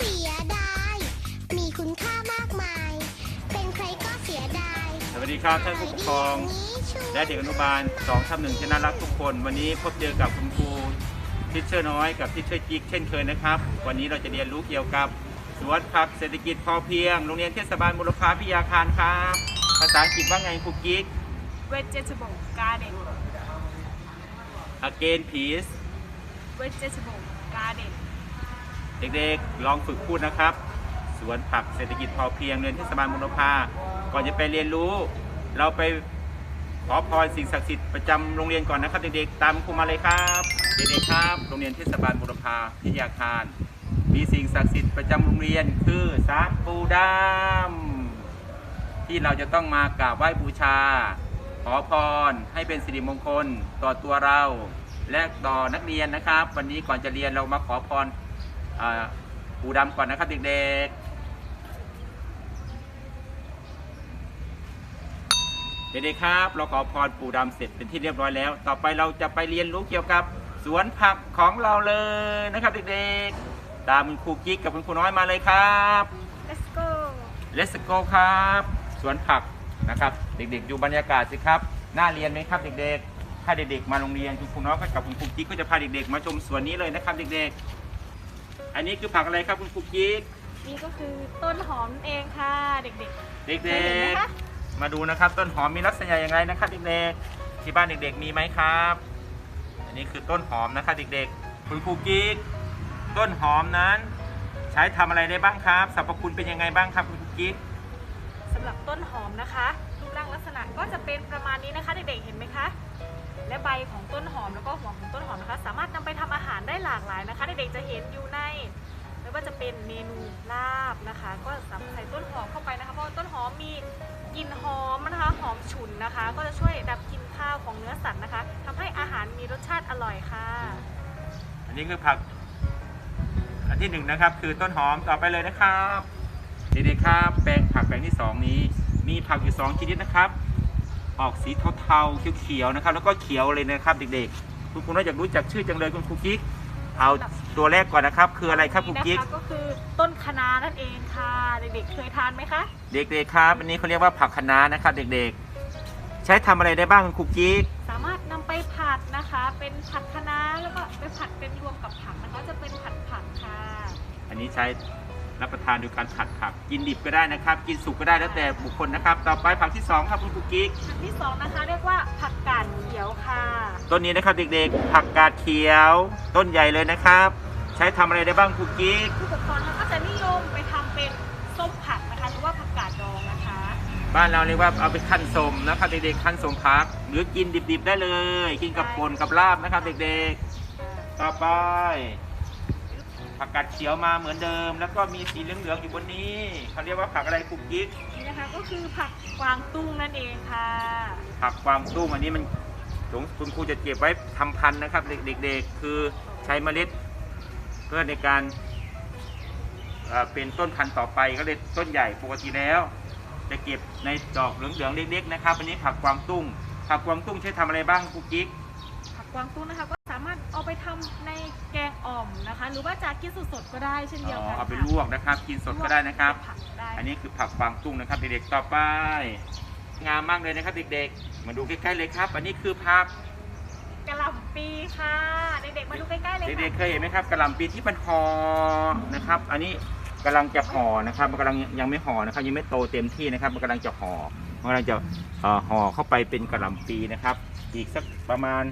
สียดายมีคุณค่ามากมายเป็นใครก็เสียดายสวัสดีครับท่านผู้ปกครอง และเด็กอนุบาล2ทับหนึ่งที่น่ารักทุกคน วันนี้พบเจอกับคุณครูทิชเชอร์น้อยกับทิชเชอร์จิ๊กเช่นเคยนะครับ วันนี้เราจะเรียนรู้เกี่ยวกับสวนผักเศรษฐกิจพอเพียง โรงเรียนเทศบาลบุรพาพิทยาคารครับ ภาษาอังกฤษว่าไงครูกิ๊ก vegetable garden again please vegetable garden เด็กๆ ลองฝึกพูดนะครับ สวนผักเศรษฐกิจพอเพียงเรียนเทศบาลบุรพาก่อนจะไปเรียนรู้ เราไป ขอพรสิ่งศักดิ์สิทธิ์ประจำโรงเรียนก่อนนะครับเด็กๆ ตามครูมาเลยครับ เด็กๆครับ โรงเรียนเทศบาลบุรพาพิทยาคาร มีสิ่งศักดิ์สิทธิ์ประจำโรงเรียนคือสาปูดำที่เราจะต้องมากราบไหว้บูชา ขอพรให้เป็นสิริมงคลต่อตัวเรา และต่อนักเรียนนะครับ วันนี้ก่อนจะเรียนเรามาขอพรอปูดำก่อนนะครับเด็กๆ เด็กๆครับ เราขอพรปูดำเสร็จเป็นที่เรียบร้อยแล้ว ต่อไปเราจะไปเรียนรู้เกี่ยวกับสวนผักของเราเลยนะครับเด็กๆ ตามคุณครูกิ๊กกับคุณครูน้อยมาเลยครับ let's go Let's go ครับ สวนผักนะครับ เด็กๆ ดูบรรยากาศสิครับน่าเรียนไหมครับเด็กๆ ถ้าเด็กๆ มาโรงเรียนคุณครูน้อยกับคุณครูกิ๊กก็จะพาเด็กๆ มาชมสวนนี้เลยนะครับเด็กๆ อันนี้คือผักอะไรครับคุณครูกิ๊กนี่ก็คือต้นหอมนั่นเองค่ะเด็กเด็เคยเห็นไหมกคะๆ มาดูนะครับ ต้นหอมมีลักษณะอย่างไรนะครับเด็กๆที่บ้านเด็กๆ มีไหมครับ อันนี้คือต้นหอมนะครับเด็กๆ คุณครูกิ๊กต้นหอมนั้น ใช้ทำอะไรได้บ้างครับสรรพคุณเป็นยังไงบ้างครับคุณครูกิ๊กสำหรับต้นหอมนะคะรูปร่างลักษณะก็จะเป็นประมาณนี้นะคะเด็กๆเห็นไหมคะและใบของต้นหอมแล้วก็หัวของต้นหอมนะคะ สามารถนำไปทำอาหารได้หลากหลายนะคะเด็กๆจะเห็นอยู่ในไม่ว่าจะเป็นเมนูลาบนะคะ ก็สใส่ต้นหอมเข้าไปนะคะเพราะต้นหอมมี กลิ่นหอมนะคะหอมฉุนนะคะ ก็จะช่วยดับกลิ่นข้าวของเนื้อสัตว์นะคะทำให้อาหารมีรสชาติอร่อยค่ะ อันนี้คือผัก อันที่หนึ่งนะครับ คือต้นหอมต่อไปเลยนะครับเด็กๆครับแปลงผักแปลงที่สองนี้ มีผักอยู่สองชนิดนะครับ ออกสีเทาๆเขียวๆนะครับ แล้วก็เขียวเลยนะครับ เด็กๆ คุณครูน่าอยากรู้จักชื่อจังเลยคุณครูกิ๊ก เอาตัวแรกก่อนนะครับ คืออะไรครับครูนี่กิ๊กนะคะก็คือต้นคะน้านั่นเองค่ะเด็กๆเคยทานไหมคะเด็กๆครับอันนี้เขาเรียกว่าผักคะน้านะครับ เด็กๆ ใช้ทำอะไรได้บ้างคุณครูกิ๊กสามารถนำไปผัดนะคะ เป็นผัดคะน้าแล้วก็ไปผัดเป็นรวมกับผักนะคะจะเป็นผัดผักค่ะ อันนี้ใช้ รับประทานโดยการผัดผัก กินดิบก็ได้นะครับ กินสุกก็ได้แล้วแต่บุคคลนะครับ ต่อไปผักที่สองครับคุณครูกิ๊กผักที่สองนะคะเรียกว่าผักกาดเขียวค่ะ ต้นนี้นะครับเด็กๆ ผักกาดเขียว ต้นใหญ่เลยนะครับ ใช้ทำอะไรได้บ้างครูกิ๊ก ผู้ปกครองนะคะก็จะนิยมไปทำเป็นส้มผักนะคะหรือว่าผักกาดดองนะคะ บ้านเราเรียกว่าเอาไปขั้นสมนะครับเด็กๆขั้นสมผัก หรือกินดิบๆได้เลย กินกับป่นกับลาบนะครับเด็กๆ ต่อไป ผักกาดเขียวมาเหมือนเดิม แล้วก็มีสีเหลืองๆอยู่บนนี้เขาเรียกว่าผักอะไรครูกิ๊กนี่นะคะก็คือผักกวางตุ้งนั่นเองค่ะ ผักกวางตุ้งอันนี้มันสงคุณครูจะเก็บไว้ทำพันธุ์นะครับ เด็กๆคือใช้เมล็ด เพื่อในการเอ่อเป็นต้นพันธุ์ต่อไปก็เลยต้นใหญ่ปกติแล้ว จะเก็บในดอกเหลืองๆเล็กๆนะครับอันนี้ผักกวางตุ้ง ผักกวางตุ้งใช้ทำอะไรบ้างกุ๊กกิ๊กผักกวางตุ้งนะคะก็สามารถเอาไปทำในแกง อ่อมนะคะ หรือว่าจะกินสดๆก็ได้เช่นเดียวอ๋อกันเอาไปค่ะลวกนะครับ กินสดก็ได้นะครับผักได้อันนี้คือผักกวางตุ้งนะครับเด็กๆต่อไป งามมากเลยนะครับเด็กๆ มาดูใกล้ๆเลยครับ อันนี้คือผักกะหล่ำปีค่ะเด็กๆมาดูใกล้ๆเลยเด็ค่ะกๆเคยเห็นไหมครับกระหล่ำปีที่มันห่อนะครับ อันนี้กำลังจะห่อนะครับมันกำลังยังไม่ห่อนะครับ ยังไม่โตเต็มที่นะครับ มันกำลังจะห่อมันกำลังจะเอ่อห่อเข้าไปเป็นกระหล่ำปีนะครับ อีกสักประมาณ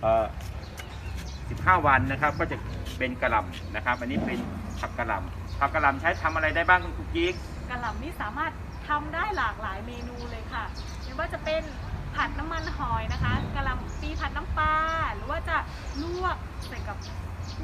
เอ่อ 15 วันนะครับ ก็จะเป็นกระหล่ำนะครับ อันนี้เป็นผักกระหล่ำผักกระหล่ำใช้ทำอะไรได้บ้างคุณคุกกิ๊กกะหล่ำนี่สามารถทำได้หลากหลายเมนูเลยค่ะไม่ว่าจะเป็นผัดน้ำมันหอยนะคะกะหล่ำปีผัดน้ำปลาหรือว่าจะลวกใส่กับ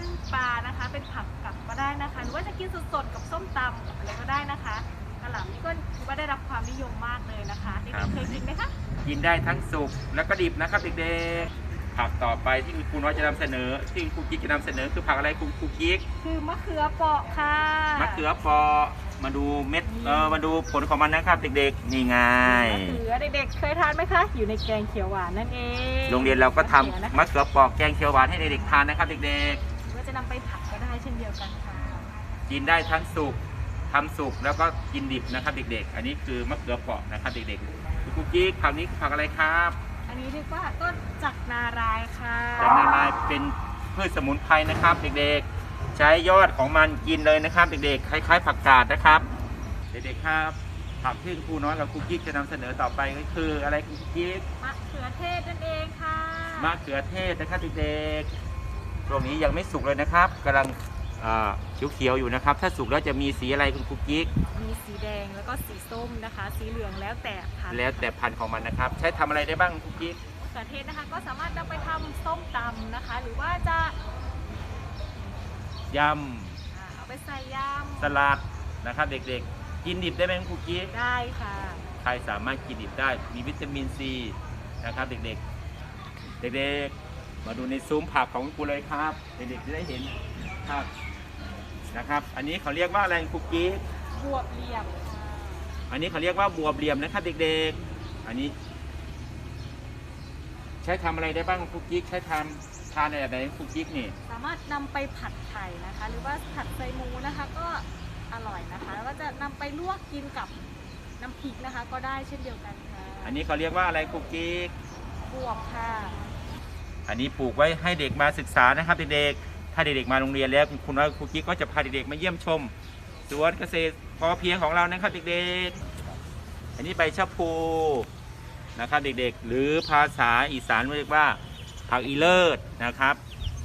นึ่งปลานะคะ เป็นผักกับก็ได้นะคะ หรือว่าจะกินสดๆกับส้มตำกับอะไรก็ได้นะคะกะหล่ำนี่ก็ถือว่าได้รับความนิยมมากเลยนะคะเด็กๆเคยกินไหมคะ กินได้ทั้งสุกแล้วก็ดิบนะครับเด็กๆ ผักต่อไปที่คุณครูน้อยจะนำเสนอ ที่คุณครูกิ๊กจะนำเสนอคือผักอะไรคุณครูกิ๊กคือมะเขือเปราะค่ะมะเขือเปราะมาดูเม็ดเออมาดูผลของมันนะครับเด็กๆนี่ไงมะเขือเด็กๆเคยทานไหมคะ อยู่ในแกงเขียวหวานนั่นเองโรงเรียนเราก็ทำมะเขือนะคะมะเขือเปราะแกงเขียวหวานให้เด็กๆทานนะครับเด็กหรือว่าจะนำไปผัดก็ได้เช่นเดียวกันค่ะๆ กินได้ทั้งสุกทำสุกแล้วก็กินดิบนะครับเด็กๆ อันนี้คือมะเขือเปราะนะครับเด็กๆคุณครูกิ๊กผักนี้คือผักอะไรครับ อันนี้เรียกว่าต้นจักนารายค่ะจากนารายณ์เป็นพืชสมุนไพรนะครับเด็กๆ ใช้ยอดของมันกินเลยนะครับเด็กๆคล้ายๆ ผักกาดนะครับ เด็กๆครับผักที่ครูน้อยกับครูกิ๊กจะนำเสนอต่อไปก็คืออะไรครูกิ๊กมะเขือเทศนั่นเองค่ะมะเขือเทศนะครับเด็กๆช่วงนี้ยังไม่สุกเลยนะครับกำลัง อ่าเขียวๆอยู่นะครับ ถ้าสุกแล้วจะมีสีอะไรคุณครูกิ๊กมีสีแดงแล้วก็สีส้มนะคะ สีเหลืองแล้วแต่พันธุ์แล้วแต่พันธุ์ของมันนะครับ ใช้ทำอะไรได้บ้างครูกิ๊กมะเขือเทศนะคะ ก็สามารถนำไปทำส้มตำนะคะ หรือว่าจะยอ่าเอาไปใส่ยำสลัดนะครับ เด็กๆ กินดิบได้ไหมครูกิ๊กำได้ค่ะ ใครสามารถกินดิบได้มีวิตามินซีนะครับเด็กๆ เด็กๆ มาดูในซุ้มผักของครูเลยครับ เด็กๆจะได้เห็นผัก นะครับ อันนี้เขาเรียกว่าอะไรครูกิ๊กบวบเหลี่ยมค่ะอันนี้เขาเรียกว่าบวบเหลี่ยมนะครับเด็กๆ อันนี้ ใช้ทำอะไรได้บ้างครูกิ๊กใช้ทำทานอะไรแบบไหนครูกิ๊กนี่ สามารถนำไปผัดไข่นะคะ หรือว่าผัดใส่หมูนะคะ ก็อร่อยนะคะ แล้วก็จะนำไปลวกกินกับน้ำพริกนะคะ ก็ได้เช่นเดียวกันค่ะอันนี้เขาเรียกว่าอะไรครูกิ๊กบวบค่ะ อันนี้ปลูกไว้ให้เด็กมาศึกษานะครับเด็กๆ ถ้าเด็กๆมาโรงเรียนแล้วคุณน้อยครูกิ๊กก็จะพาเด็กๆมาเยี่ยมชมสวนเกษตรพอเพียงของเรานะครับเด็กๆ อันนี้ใบชะพูนะครับเด็กๆ หรือภาษาอีสานเรียกว่าผักอีเลิศนะครับ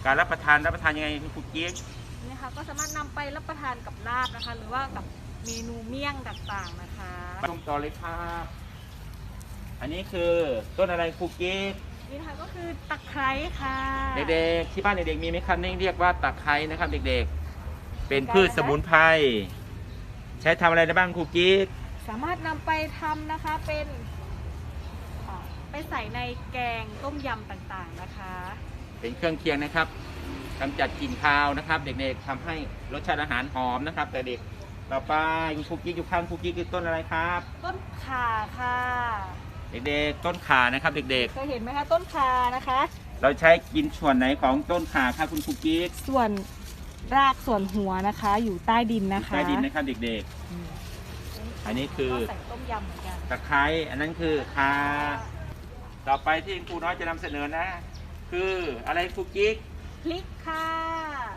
การรับประทานรับประทานยังไงคุณครูกิ๊กนี่นะคะก็สามารถนำไปรับประทานกับลาบนะคะ หรือว่ากับเมนูเมี่ยงต่างๆนะคะชมต่อเลยครับอันนี้คือต้นอะไรครูกิ๊ก นี่นะคะก็คือตะไคร้ค่ะ เด็กๆ ที่บ้านเด็กๆ มีไหมครับนี่เรียกว่าตะไคร้นะครับ เด็กๆ เป็นพืชสมุนไพร ใช้ทำอะไรได้บ้างครูกิ๊ก สามารถนำไปทำนะคะเป็นอ่าไปใส่ในแกงต้มยำต่างๆนะคะ เป็นเครื่องเคียงนะครับกำจัดกลิ่นคาวนะครับ เด็กๆทำให้รสชาติอาหารหอมนะครับ แต่เด็กต่อไปคุณครูกิ๊กอยู่ข้างครูกิ๊กคือต้นอะไรครับ ต้นข่าค่ะ เด็กๆต้นข่านะครับเด็กเคยเห็นไหมคะต้นข่านะคะ ๆ เราใช้กินส่วนไหนของต้นข่าครับคุณครูกิ๊กส่วนรากส่วนหัวนะคะ อยู่ใต้ดินนะคะใต้ดินนะครับเด็ก อืมอันนี้คือก็ใส่ต้มยำเหมือนกันๆตะไคร้อันนั้นคือข่าต่อไปที่ครูน้อยจะนำเสนอนะ คืออะไรครูกิ๊ก พริกค่ะ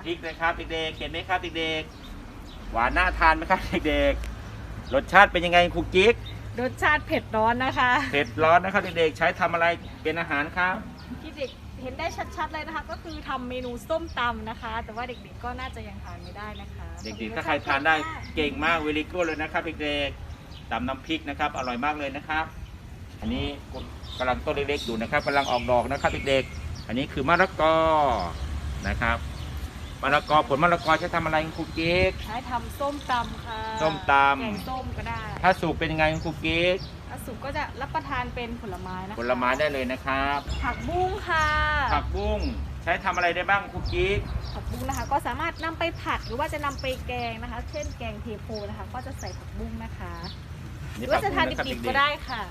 พริกนะครับเด็กๆเห็นไหมครับเด็กๆหวานน่าทานไหมครับเด็กๆรสชาติเป็นยังไงครูกิ๊ก รสชาติเผ็ดร้อนนะคะ เผ็ดร้อนนะครับเด็กๆใช้ทำอะไรเป็นอาหารครับ ที่เด็กเห็นได้ชัดๆเลยนะคะ ก็คือทำเมนูส้มตำนะคะ แต่ว่าเด็กๆก็น่าจะยังทานไม่ได้นะคะเด็กๆถ้าใครทานได้เก่งมากเวลิโก้เลยนะครับเด็กๆตำน้ำพริกนะครับ อร่อยมากเลยนะครับ อันนี้กำลังต้นเล็กๆอยู่นะครับกำลังออกดอกนะครับเด็กๆอันนี้คือมะละกอนะครับ มะละกอผลมะละกอใช้ทำอะไรครูกิ๊ก ใช้ทำส้มตำค่ะส้มตำ แกงส้มก็ได้ถ้าสุกเป็นยังไงครูกิ๊กถ้าสุกก็จะรับประทานเป็นผลไม้นะคะผลไม้ได้เลยนะครับ ผักบุ้งค่ะผักบุ้งใช้ทำอะไรได้บ้างครูกิ๊ก ผักบุ้งนะคะ ก็สามารถนำไปผัดหรือว่าจะนำไปแกงนะคะ เช่นแกงเทโพนะคะ ก็จะใส่ผักบุ้งนะคะหรือว่าจะทานดิบๆก็ได้ค่ะ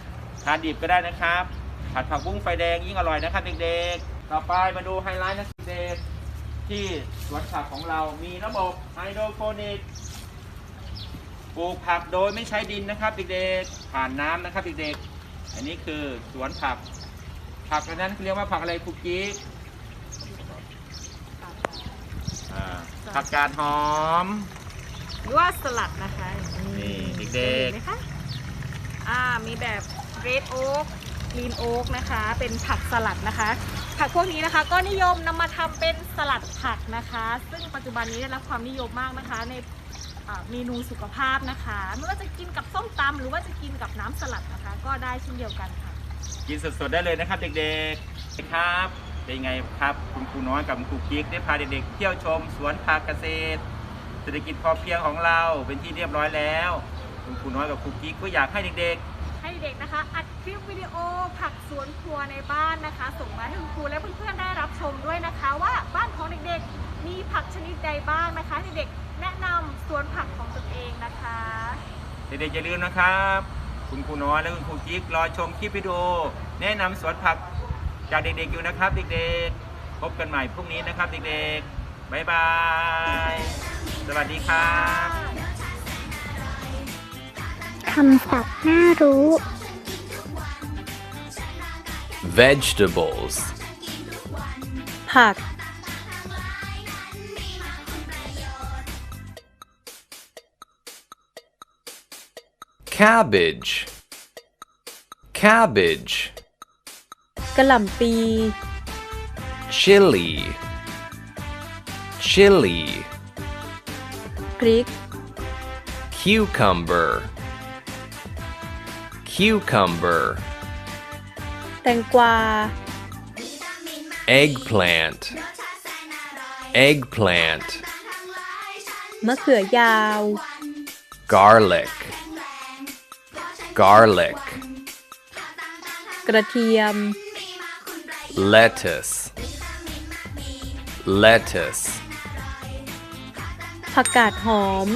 ทานดิบก็ได้นะครับ ผัดผักบุ้งไฟแดงยิ่งอร่อยนะครับเด็กๆ ต่อไปมาดูไฮไลท์นะเด็กๆ ที่สวนผักของเรามีระบบไฮโดรโปนิกปลูกผักโดยไม่ใช้ดินนะครับเด็กๆผ่านน้ำนะครับเด็กๆอันนี้คือสวนผัก ผักอันนั้นเรียกว่าผักอะไรคุกกี้อ่าผักกาดหอม หรือว่าสลัดนะคะนี่เด็กๆห็นไหมคะอ่ามีแบบ red oak green oak นะคะ เป็นผักสลัดนะคะ ผักพวกนี้นะคะ ก็นิยมนำมาทำเป็นสลัดผักนะคะ ซึ่งปัจจุบันนี้ได้รับความนิยมมากนะคะ ในอ่าเมนูสุขภาพนะคะ ไม่ว่าจะกินกับส้มตำหรือว่าจะกินกับน้ำสลัดนะคะ ก็ได้เช่นเดียวกันค่ะ กินสดๆได้เลยนะครับ เด็กๆครับเป็นไงครับคุณครูน้อยกับคุณครูกิ๊กได้พาเด็กๆเที่ยวชมสวนผักเกษตรเศรษฐกิจพอเพียงของเราเป็นที่เรียบร้อยแล้ว คุณครูน้อยกับครูกิ๊กก็อยากให้เด็กให้เด็กๆนะคะอัด คลิปวิดีโอผักสวนครัวในบ้านนะคะ ส่งมาให้คุณครูและเพื่อนๆได้รับชมด้วยนะคะ ว่าบ้านของเด็กๆ มีผักชนิดใดบ้างนะคะเด็กๆแนะนำสวนผักของตนเองนะคะ เด็กๆอย่าลืมนะครับ คุณครูน้อยและคุณครูจิ๊กรอชมคลิปวิดีโอ แนะนำสวนผักจากเด็กๆอยู่นะครับ เด็กๆ พบกันใหม่พรุ่งนี้นะครับ เด็กๆบ๊ายบาย สวัสดีครับ คำศัพท์น่ารู้ vegetables, ผัก cabbage, cabbage, กระหล่ำปี chili, chili, พริก cucumber, cucumber, แตงกวา eggplant, eggplant, มะเขือยาว garlic, garlic, กระเทียม lettuce, lettuce, ผักกาดหอม